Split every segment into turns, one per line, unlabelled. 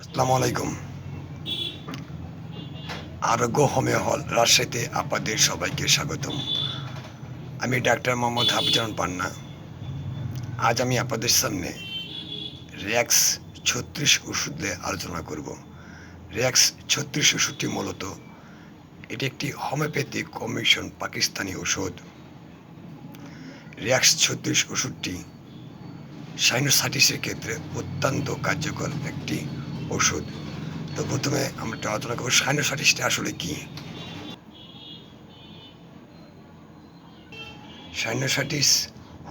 আসসালামু আলাইকুম। আরোগ্য হোমিও হল রাজশাহীতে আপনাদের সবাইকে স্বাগতম। আমি ডাক্তার মোহাম্মদ হাফিজান পান্না। আজ আমি আপনাদের সামনে র্যাক্স ছত্রিশ ওষুধ নিয়ে আলোচনা করব। র্যাক্স ছত্রিশ ওষুধটি মূলত এটি একটি হোমিওপ্যাথিক কমিশন পাকিস্তানি ওষুধ। র্যাক্স ছত্রিশ ওষুধটি সাইনোসাইটিসের ক্ষেত্রে অত্যন্ত কার্যকর একটি ওষুধ তো প্রথমে আমরা একটু আলোচনা করব সাইনোসাইটিসটা আসলে কি? সাইনোসাইটিস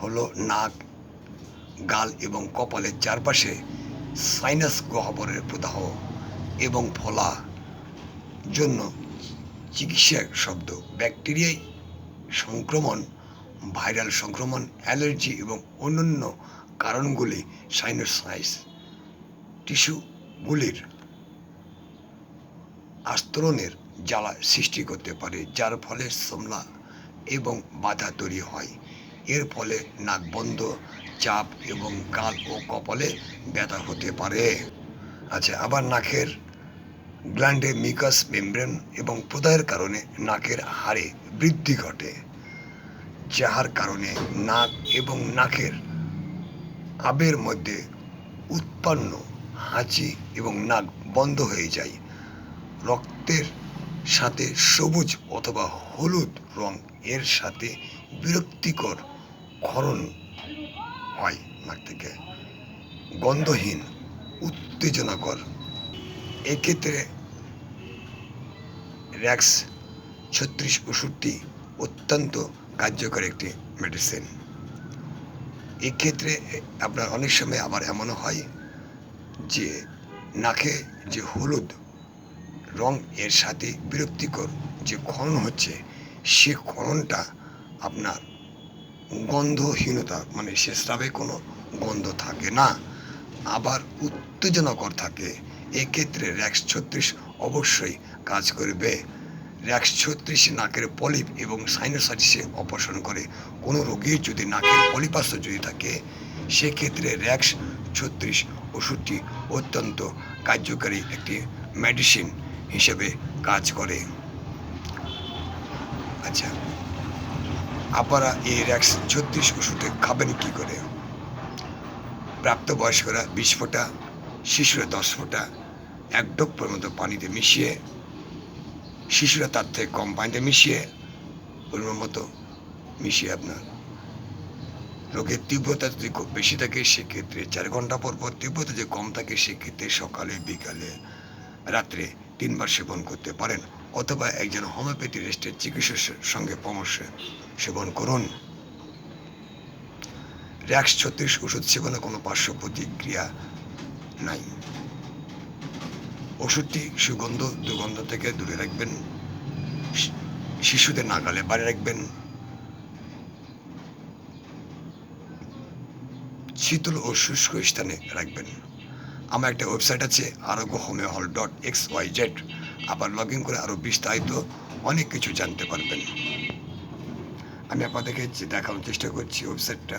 হলো নাক, গাল এবং কপালের চারপাশে সাইনাস গহ্বরের প্রদাহ এবং ফলা জন্য চিকিৎসা শব্দ। ব্যাকটেরিয়ায় সংক্রমণ, ভাইরাল সংক্রমণ, অ্যালার্জি এবং অন্যান্য কারণগুলি সাইনোসাইস টিস্যুগুলির আস্তরণের জ্বালা সৃষ্টি করতে পারে, যার ফলে সোমলা এবং বাধা তৈরি হয়। এর ফলে নাক বন্ধ, চাপ এবং গাল ও কপালে ব্যথা হতে পারে। আচ্ছা আবার নাকের গ্ল্যান্ডে মিকাস মেমব্রেন এবং প্রদাহের কারণে নাকের হাড়ে বৃদ্ধি ঘটে, যাহার কারণে নাক এবং নাকের আবের মধ্যে উৎপন্ন হাঁচি এবং নাক বন্ধ হয়ে যায়। রক্তের সাথে সবুজ অথবা হলুদ রং এর সাথে বিরক্তিকর ক্ষরণ হয় নাক থেকে। গন্ধহীন, উত্তেজনাকর। এক্ষেত্রে র্যাক্স ছত্রিশ ওষুধটি অত্যন্ত কার্যকর একটি মেডিসিন এক্ষেত্রে আপনার অনেক সময় আবার এমনও হয় যে নাকে যে হলুদ রং এর সাথে বিরক্তিকর যে ক্ষরণ হচ্ছে, সে ক্ষরণটা আপনার গন্ধহীনতা মানে সে স্রাবে কোনো গন্ধ থাকে না। আবার উত্তেজনাকর থাকে। এক্ষেত্রে র্যাক্স ছত্রিশ অবশ্যই কাজ করবে। র্যাক্স ছত্রিশ নাকের পলিপ এবং সাইনোসাইটিসে অপারেশন করে। কোনো রোগীর যদি নাকের পলিপাস্য যদি থাকে, সেক্ষেত্রে র্যাক্স ছত্রিশ ওষুধটি অত্যন্ত কার্যকারী একটি মেডিসিন হিসেবে কাজ করে। আচ্ছা আপনারা এই র্যাক্স ছত্রিশ ওষুধে খাবেন কী করে? প্রাপ্তবয়স্করা বিশ ফোঁটা, শিশুরা দশ ফোঁটা, এক ডোপ পরিমাণ পানিতে মিশিয়ে, শিশুরা তার থেকে কম পানিতে মিশিয়ে, পরিমাণ মতো মিশিয়ে আপনার রোগের তীব্রতা যদি খুব বেশি থাকে, সেক্ষেত্রে চার ঘণ্টা পর পর তীব্রতা যে কম থাকে, সেক্ষেত্রে সকালে, বিকালে, রাত্রে তিনবার সেবন করতে পারেন। অথবা একজন হোমিওপ্যাথি রেস্টের চিকিৎসকের সঙ্গে পরামর্শ সেবন করুন। র্যাক্স ছত্রিশ ওষুধ সেবনে কোনো পার্শ্ব প্রতিক্রিয়া নাই। ওষুধটি সুগন্ধ, দুর্গন্ধ থেকে দূরে রাখবেন। শিশুদের নাগালে বাড়ি রাখবেন। শীতল ও শুষ্ক স্থানে রাখবেন। আমার একটা ওয়েবসাইট আছে Arogya homeo hall dot X Y Z আবার লগ ইন করে আরও বিস্তারিত অনেক কিছু জানতে পারবেন। আমি আপনাদেরকে দেখানোর চেষ্টা করছি ওয়েবসাইটটা,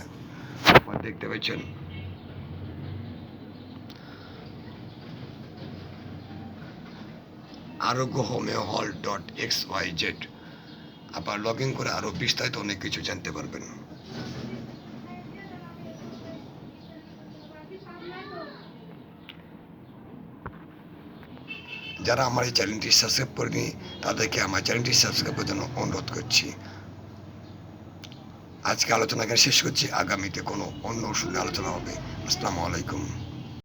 আপনারা দেখতে পাচ্ছেন। Arogya homeo hall dot X Y Z আবার লগ ইন করে আরও বিস্তারিত অনেক কিছু জানতে পারবেন। যারা আমার এই চ্যানেলটি সাবস্ক্রাইব করেনি, তাদেরকে আমার চ্যানেলটি সাবস্ক্রাইবের জন্য অনুরোধ করছি। আজকে আলোচনা শেষ করছি। আগামীতে কোনো অন্য ওষুধ আলোচনা হবে। আসসালামু আলাইকুম।